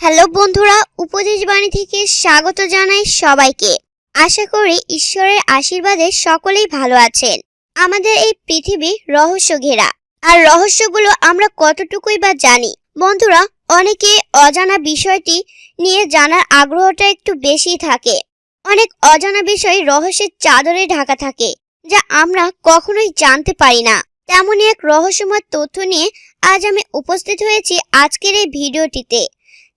Hello বন্ধুরা, উপদেশ বাণী থেকে স্বাগত জানাই সবাইকে। আশা করি ঈশ্বরের আশীর্বাদে সকলেই ভালো আছেন। আমাদের এই পৃথিবী রহস্য ঘেরা। আর রহস্যগুলো আমরা কতটুকুই বা জানি? বন্ধুরা, অনেকে অজানা বিষয়টি নিয়ে জানার আগ্রহটা একটু বেশি থাকে। অনেক অজানা বিষয় রহস্যের চাদরে ঢাকা থাকে, যা আমরা কখনোই জানতে পারি না। তেমনই এক রহস্যময় তথ্য নিয়ে আজ আমি উপস্থিত হয়েছি আজকের এই ভিডিওটিতে।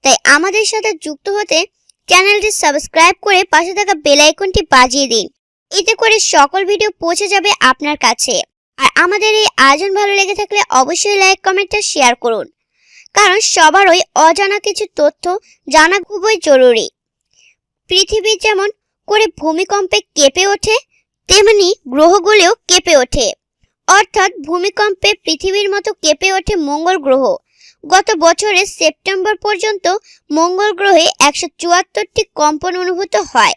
তাই আমাদের সাথে যুক্ত হতে চ্যানেলটি সাবস্ক্রাইব করে পাশে থাকা বেল আইকনটি বাজিয়ে দিন। এতে করে সকল ভিডিও পৌঁছে যাবে আপনার কাছে। আর আমাদের এই আয়োজন ভালো লেগে থাকলে অবশ্যই লাইক কমেন্টটা শেয়ার করুন। কারণ সবারই অজানা কিছু তথ্য জানা খুবই জরুরি। পৃথিবী যেমন করে ভূমিকম্পে কেঁপে ওঠে, তেমনি গ্রহগুলিও কেঁপে ওঠে। অর্থাৎ ভূমিকম্পে পৃথিবীর মতো কেঁপে ওঠে মঙ্গল গ্রহ। গত বছরের সেপ্টেম্বর পর্যন্ত মঙ্গল গ্রহে একশো চুয়াত্তরটি কম্পন অনুভূত হয়।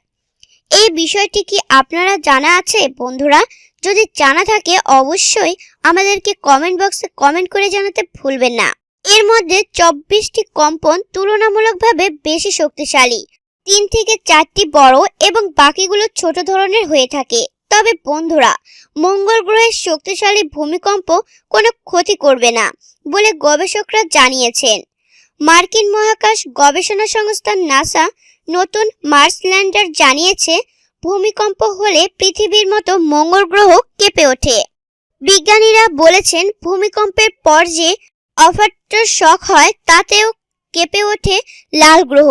এই বিষয়টি কি আপনারা জানা আছে বন্ধুরা? যদি জানা থাকে, অবশ্যই আমাদেরকে কমেন্ট বক্সে কমেন্ট করে জানাতে ভুলবেন না। এর মধ্যে চব্বিশটি কম্পন তুলনামূলকভাবে বেশি শক্তিশালী। তিন থেকে চারটি বড় এবং বাকিগুলো ছোট ধরনের হয়ে থাকে। তবে বন্ধুরা, মঙ্গল গ্রহের শক্তিশালী ভূমিকম্প কোনো ক্ষতি করবে না বলে গবেষকরা জানিয়েছেন। মার্কিন মহাকাশ গবেষণা সংস্থা নাসা নতুন মার্স ল্যান্ডার জানিয়েছে, ভূমিকম্প হলে পৃথিবীর মতো মঙ্গল গ্রহ কেঁপে ওঠে। বিজ্ঞানীরা বলেছেন, ভূমিকম্পের পর যে অফারটার শখ হয়, তাতেও কেঁপে ওঠে লাল গ্রহ।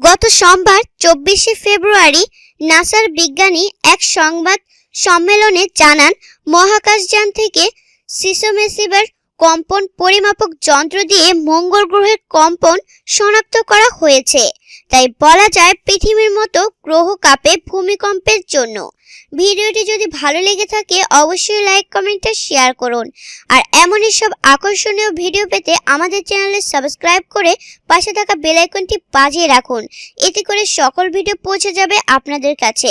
গত সোমবার, চব্বিশে ফেব্রুয়ারি, নাসার বিজ্ঞানী এক সংবাদ সম্মেলনে জানান, মহাকাশযান থেকে সিসোমেসিভার কম্পন পরিমাপক যন্ত্র দিয়ে মঙ্গল গ্রহের কম্পন শনাক্ত করা হয়েছে। তাই বলা যায় পৃথিবীর মতো গ্রহ কাঁপে ভূমিকম্পের জন্য। ভিডিওটি যদি ভালো লেগে থাকে, অবশ্যই লাইক, কমেন্টে শেয়ার করুন। আর এমনই সব আকর্ষণীয় ভিডিও পেতে আমাদের চ্যানেলে সাবস্ক্রাইব করে পাশে থাকা বেল আইকনটি বাজিয়ে রাখুন। এতে করে সকল ভিডিও পৌঁছে যাবে আপনাদের কাছে।